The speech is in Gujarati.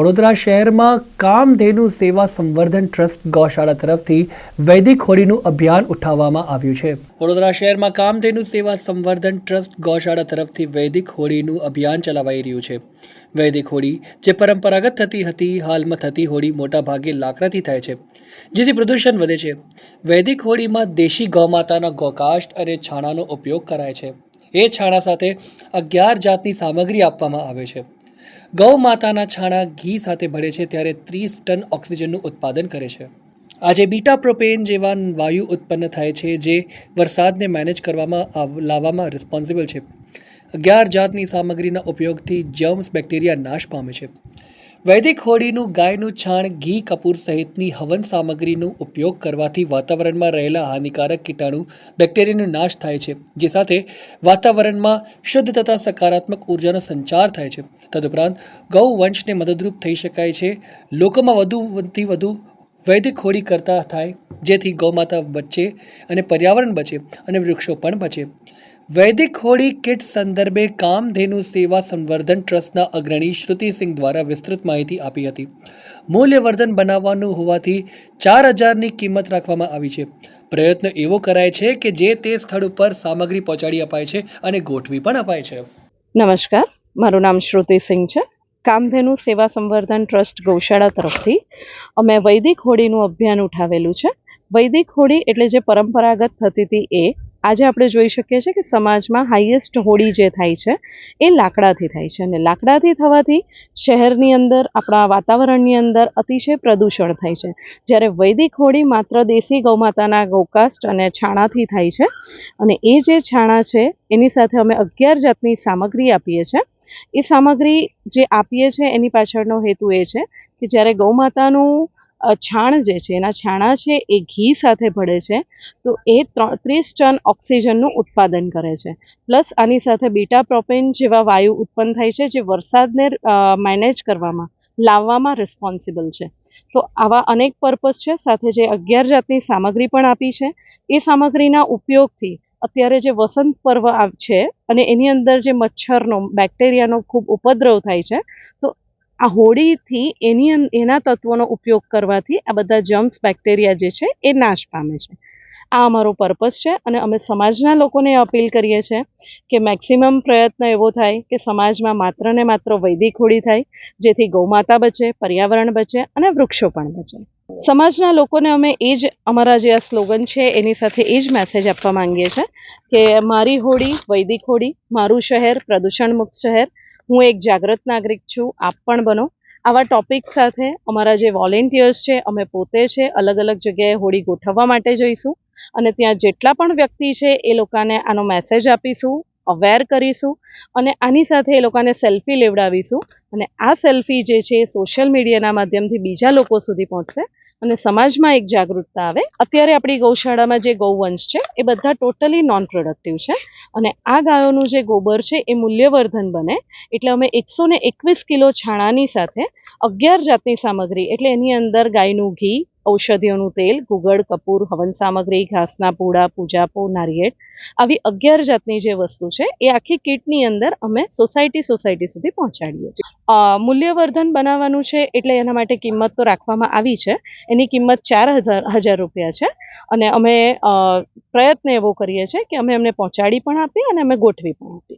વડોદરા શહેરમાં કામધેનુ સેવા સંવર્ધન ટ્રસ્ટ ગૌશાળા તરફથી વૈદિક હોળીનું અભિયાન ઉઠાવવામાં આવ્યું છે. વડોદરા શહેરમાં કામધેનુ સેવા સંવર્ધન ટ્રસ્ટ ગૌશાળા તરફથી વૈદિક હોળીનું અભિયાન ચલાવાઈ રહ્યું છે. વૈદિક હોળી, જે પરંપરાગત થતી હતી, હાલમાં થતી હોળી મોટાભાગે લાકડાથી થાય છે, જેથી પ્રદૂષણ વધે છે. વૈદિક હોળીમાં દેશી ગૌમાતાના ગૌકાષ્ટ અને છાણાનો ઉપયોગ કરાય છે. એ છાણા સાથે અગિયાર જાતની સામગ્રી આપવામાં આવે છે. ગૌ માતાના છાણા ઘી સાથે ભળે છે ત્યારે ત્રીસ ટન ઓક્સિજનનું ઉત્પાદન કરે છે. આજે બીટા પ્રોપેન જેવા વાયુ ઉત્પન્ન થાય છે જે વરસાદને મેનેજ કરવામાં લાવવામાં રિસ્પોન્સિબલ છે. અગિયાર જાતની સામગ્રીના ઉપયોગથી જર્મ્સ બેક્ટેરિયા નાશ પામે છે. વૈદિક હોળીનું ગાયનું છાણ, ઘી, કપૂર સહિતની હવન સામગ્રીનો ઉપયોગ કરવાથી વાતાવરણમાં રહેલા હાનિકારક કીટાણુ, બેક્ટેરિયાનો નાશ થાય છે. જે સાથે વાતાવરણમાં શુદ્ધ તથા સકારાત્મક ઉર્જાનો સંચાર થાય છે. તદુપરાંત, ગૌ વંશને મદદરૂપ થઈ શકાય છે. લોકોમાં વધુથી વધુ વૈદિક હોળી કરતા થાય, જેથી ગૌમાતા બચે અને પર્યાવરણ બચે અને વૃક્ષો પણ બચે. વૈદિક હોળી કિટ સંદર્ભે કામધેનુ સેવા સંવર્ધન ટ્રસ્ટના અગ્રણી શ્રુતિસિંહ દ્વારા વિસ્તૃત માહિતી આપી હતી. મૂલ્યવર્ધન બનાવવાનું હોવાથી ચાર હજારની કિંમત રાખવામાં આવી છે. પ્રયત્ન એવો કરાય છે કે જે તે સ્થળ ઉપર સામગ્રી પહોંચાડી અપાય છે અને ગોઠવી પણ અપાય છે. નમસ્કાર. મારું નામ શ્રુતિ સિંહ છે. કામધેનુ સેવા સંવર્ધન ટ્રસ્ટ ગૌશાળા તરફથી અમે વૈદિક હોળીનું અભિયાન ઉઠાવેલું છે. વૈદિક હોળી એટલે જે પરંપરાગત થતી હતી એ આજે આપણે જોઈ શકીએ છીએ કે સમાજમાં હાઈએસ્ટ હોળી જે થાય છે, એ લાકડાથી થાય છે અને લાકડાથી થવાથી શહેરની અંદર, આપણા વાતાવરણની અંદર અતિશય પ્રદૂષણ થાય છે. જ્યારે વૈદિક હોળી માત્ર દેશી ગૌમાતાના ગૌકાષ્ટ અને છાણાથી થાય છે અને એ જે છાણા છે, એની સાથે અમે અગિયાર જાતની સામગ્રી આપીએ છીએ. એ સામગ્રી જે આપીએ છીએ, એની પાછળનો હેતુ એ છે કે જ્યારે ગૌમાતાનું છાણ જે છે, એના છાણા છે, એ ઘી સાથે ભળે છે, તો એ ત્રીસ ટન ઓક્સિજનનું ઉત્પાદન કરે છે. પ્લસ આની સાથે બીટા પ્રોપેન જેવા વાયુ ઉત્પન્ન થાય છે, જે વરસાદને મેનેજ કરવામાં, લાવવામાં રિસ્પોન્સિબલ છે. તો આવા અનેક પર્પઝ છે, સાથે જે અગિયાર જાતની સામગ્રી પણ આપી છે. એ સામગ્રીના ઉપયોગથી અત્યારે જે વસંત પર્વ છે, અને એની અંદર જે મચ્છરનો બેક્ટેરિયાનો ખૂબ ઉપદ્રવ થાય છે, તો આ હોળીથી એની એના તત્વોનો ઉપયોગ કરવાથી આ બધા જમ્સ બેક્ટેરિયા જે છે, એ નાશ પામે છે. આ અમારો પર્પસ છે અને અમે સમાજના લોકોને અપીલ કરીએ છીએ કે મેક્સિમમ પ્રયત્ન એવો થાય કે સમાજમાં માત્ર ને માત્ર વૈદિક હોળી થાય, જેથી ગૌમાતા બચે, પર્યાવરણ બચે અને વૃક્ષો પણ બચે. સમાજના લોકોને અમે એ જ, અમારા જે આ સ્લોગન છે એની સાથે એ જ મેસેજ આપવા માંગીએ છીએ કે મારી હોળી વૈદિક હોળી, મારું શહેર પ્રદૂષણ મુક્ત શહેર હું એક જાગૃત નાગરિક છું, આપ પણ બનો. આવા ટોપિક સાથે અમારા જે વોલેન્ટિયર્સ છે, અમે પોતે છે, અલગ અલગ જગ્યાએ હોળી ગોઠવવા માટે જઈશું. અને ત્યાં જેટલા પણ વ્યક્તિ છે, એ લોકોને આનો મેસેજ આપીશું અવેર કરીશું અને આની સાથે એ લોકોને સેલ્ફી લેવડાવીશું. અને આ સેલ્ફી જે છે એ સોશિયલ મીડિયાના માધ્યમથી બીજા લોકો સુધી પહોંચશે. અને સમાજમાં એક જાગૃતતા આવે. અત્યારે આપણી ગૌશાળામાં જે ગૌવંશ છે, એ બધા ટોટલી નોન પ્રોડક્ટિવ છે. અને આ ગાયોનું જે ગોબર છે, એ મૂલ્યવર્ધન બને. એટલે અમે એકસો ને એકવીસ કિલો છાણાની સાથે અગિયાર જાતની સામગ્રી, એટલે એની અંદર ગાયનું ઘી ઔષધિઓનું તેલ, ગુગળ, કપૂર, હવન સામગ્રી, ઘાસના પૂડા પૂજાપો નારિયેળ, આવી અગિયાર જાતની જે વસ્તુ છે, એ આખી કીટની અંદર અમે સોસાયટી સોસાયટી સુધી પહોંચાડીએ છીએ. મૂલ્યવર્ધન બનાવવાનું છે એટલે એના માટે કિંમત તો રાખવામાં આવી છે. એની કિંમત ચાર હજાર હજાર રૂપિયા છે. અને અમે પ્રયત્ન એવો કરીએ છીએ કે અમે એમને પહોંચાડી પણ આપીએ અને અમે ગોઠવી પણ આપીએ